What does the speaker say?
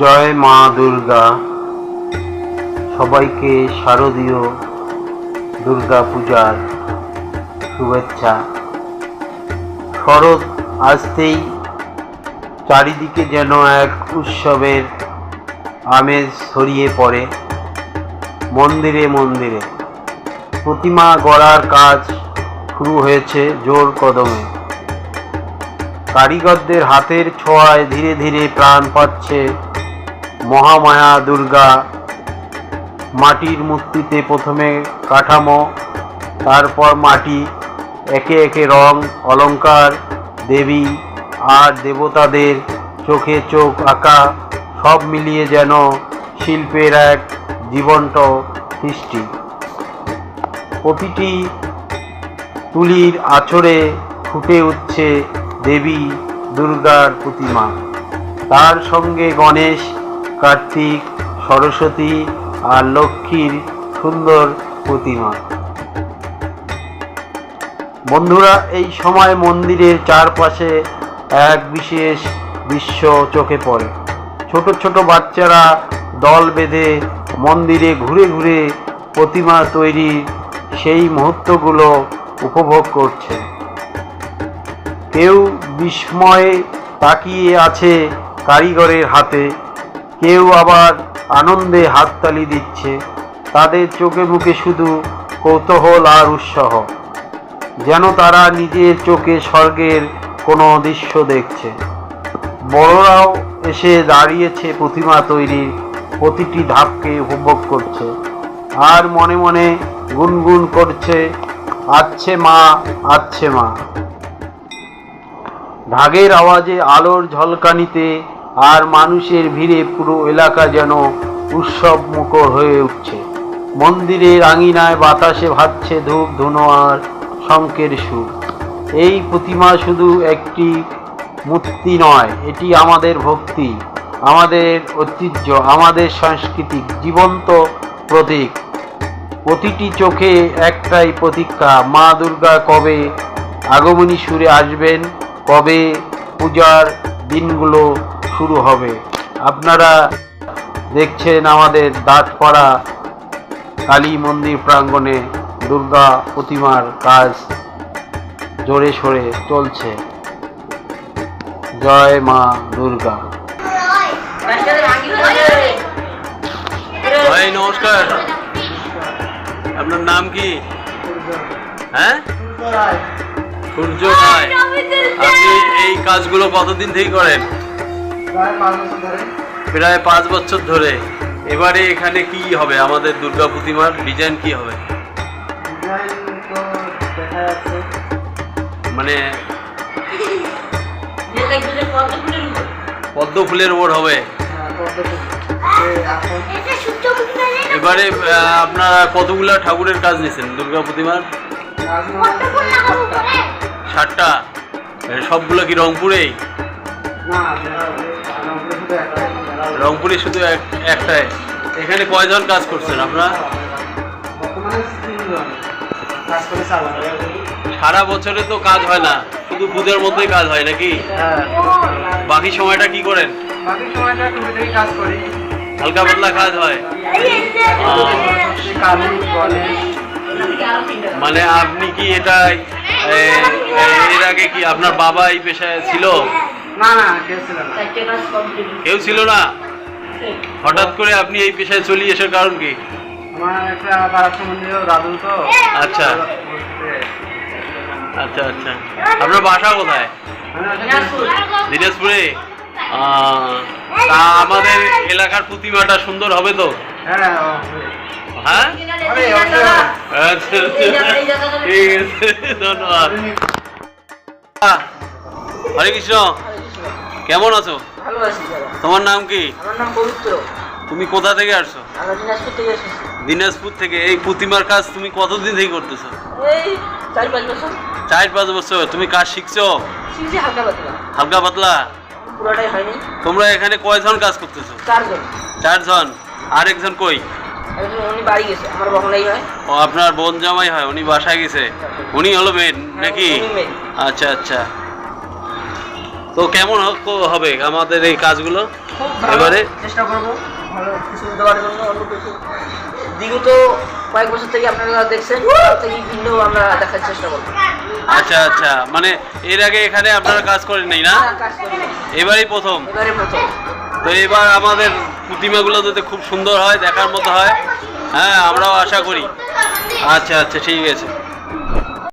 জয় মা দুর্গা। সবাইকে শারদীয় দুর্গা পূজার শুভেচ্ছা। শরৎ আসতেই চারিদিকে যেন এক উৎসবের আমেজ ছড়িয়ে পড়ে। মন্দিরে মন্দিরে। প্রতিমা গড়ার কাজ শুরু হয়েছে জোর কদমে। কারিগরদের হাতের ছোঁয়ায় ধীরে ধীরে প্রাণ পাচ্ছে মহামায়া দুর্গা, মাটির মূর্তিতে প্রথমে কাঠামো, তারপর মাটি, একে একে রং, অলংকার, দেবী আর দেবতাদের চোখে চোখ আঁকা, সব মিলিয়ে যেন শিল্পের এক জীবন্ত সৃষ্টি। প্রতিটি তুলির আছড়ে ফুটে উঠছে দেবী দুর্গার প্রতিমা। তার সঙ্গে গণেশ কার্তিক, সরস্বতী আর লক্ষ্মীর সুন্দর প্রতিমা। বন্ধুরা, এই সময় মন্দিরের চারপাশে এক বিশেষ দৃশ্য চোখে পড়ে। ছোট ছোট বাচ্চারা দল বেঁধে মন্দিরে ঘুরে ঘুরে প্রতিমা তৈরির সেই মুহূর্তগুলো উপভোগ করছে। কেউ বিস্ময়ে তাকিয়ে আছে কারিগরের হাতে। কেউ আবার আনন্দে হাততালি দিচ্ছে। তাদের চোখে মুখে শুধু কৌতূহল আর উৎসাহ। যেন তারা নিজের চোখে স্বর্গের কোনো দৃশ্য দেখছে। বড়রাও এসে দাঁড়িয়েছে প্রতিমা তৈরির প্রতিটি ধাপকে উপভোগ করছে। আর মনে মনে গুনগুন করছে, আচ্ছে মা আচ্ছে মা। ঢাকের আওয়াজে আলোর ঝলকানিতে আর মানুষের ভিড়ে পুরো এলাকা যেন উৎসব মুখর হয়ে উঠছে। মন্দিরের আঙিনায় বাতাসে ভাসছে ধূপ, ধুনো আর শঙ্কের সুর। এই প্রতিমা শুধু একটি মূর্তি নয়, এটি আমাদের ভক্তি, আমাদের ঐতিহ্য, আমাদের সাংস্কৃতিক, জীবন্ত প্রতীক। প্রতিটি চোখে একটাই প্রতীক্ষা মা দুর্গা কবে আগমনী সুরে আসবেন, কবে পূজার দিনগুলো শুরু হবে। আপনারা দেখছেন আমাদের দাঁতপাড়া কালী মন্দির প্রাঙ্গণে দুর্গা প্রতিমার কাজ জোরে সোরে চলছে। জয় মা দুর্গা। ভাই, নমস্কার। আপনার নাম কি? হ্যাঁ? সূর্য রায়। আপনি এই কাজগুলো কতদিন থেকে করেন? প্রায় পাঁচ বছর ধরে। এবারে এখানে কি হবে? আমাদের দুর্গা প্রতিমার ডিজাইন কি হবে? মানে পদ্ম ফুলের উপর। হবে। এবারে আহ, আপনারা কতগুলা ঠাকুরের কাজ নিয়েছেন দুর্গা প্রতিমার? ষাটটা সবগুলো কি রংপুরেই? রংপুরে শুধু একটাই। এখানে কয়জন কাজ করছেন আপনারা? সারা বছরে তো কাজ হয় না শুধু পুজোর মধ্যেই কাজ হয় নাকি? বাকি সময়টা কি করেন? বাকি সময়টা কাজ করি। হালকা পাতলা কাজ হয়? মানে আপনি কি এটা এর আগে কি আপনার বাবা এই পেশায় ছিল? না না কেউ ছিল না। কেউ ছিল না? হঠাৎ করে আপনি এই পেশায় চলে আসার কারণ কি? আমার একটা পাড়া সম্বন্ধীয় দাদু তো। আচ্ছা। আচ্ছা আচ্ছা। আপনার বাসা কোথায়? দিনাজপুরে। তা আমাদের এলাকার প্রতিমাটা সুন্দর হবে তো? হ্যাঁ হ্যাঁ হবে। আচ্ছা আচ্ছা। ঠিক আছে ধন্যবাদ। হরে কৃষ্ণ। কেমন আছো? ভালো আছি দাদা। তোমার নাম কি? আমার নাম পবিত্র। তুমি কোথা থেকে আসছো? দিনাজপুর থেকে এসেছি। দিনাজপুর থেকে। এই প্রতিমার কাজ তুমি কতদিন থেকে করতেছো? এই চার পাঁচ বছর। চার পাঁচ বছর। তুমি কাজ শিখছো? শিখছি হালকা পাতলা। হালকা পাতলা? পুরোটাই হয়নি। তোমরা এখানে কয়জন কাজ করতেছো? চারজন। চারজন। আরেকজন কই? একজন উনি বাড়ি গেছে। আমার বহনাই হয়। ও আপনার বোন জামাই হয়। উনি বাসায় গেছে। উনি হলো মেন নাকি? আচ্ছা আচ্ছা। তো কেমন হবে আমাদের এই কাজগুলো? এবারে? চেষ্টা করব। ভালো কিছু দেওয়ার জন্য অন্য কিছু। বিগত কয়েক বছর থেকে আপনারা দেখছেন থেকে ভিন্ন আমরা দেখার চেষ্টা করব। আচ্ছা আচ্ছা। মানে এর আগে এখানে আপনারা কাজ করেন নাই না? না। এবারই প্রথম? এবারে প্রথম। তো এবার আমাদের প্রতিমাগুলো যাতে খুব সুন্দর হয় দেখার মতো হয়। হ্যাঁ আমরাও আশা করি। আচ্ছা আচ্ছা ঠিক আছে।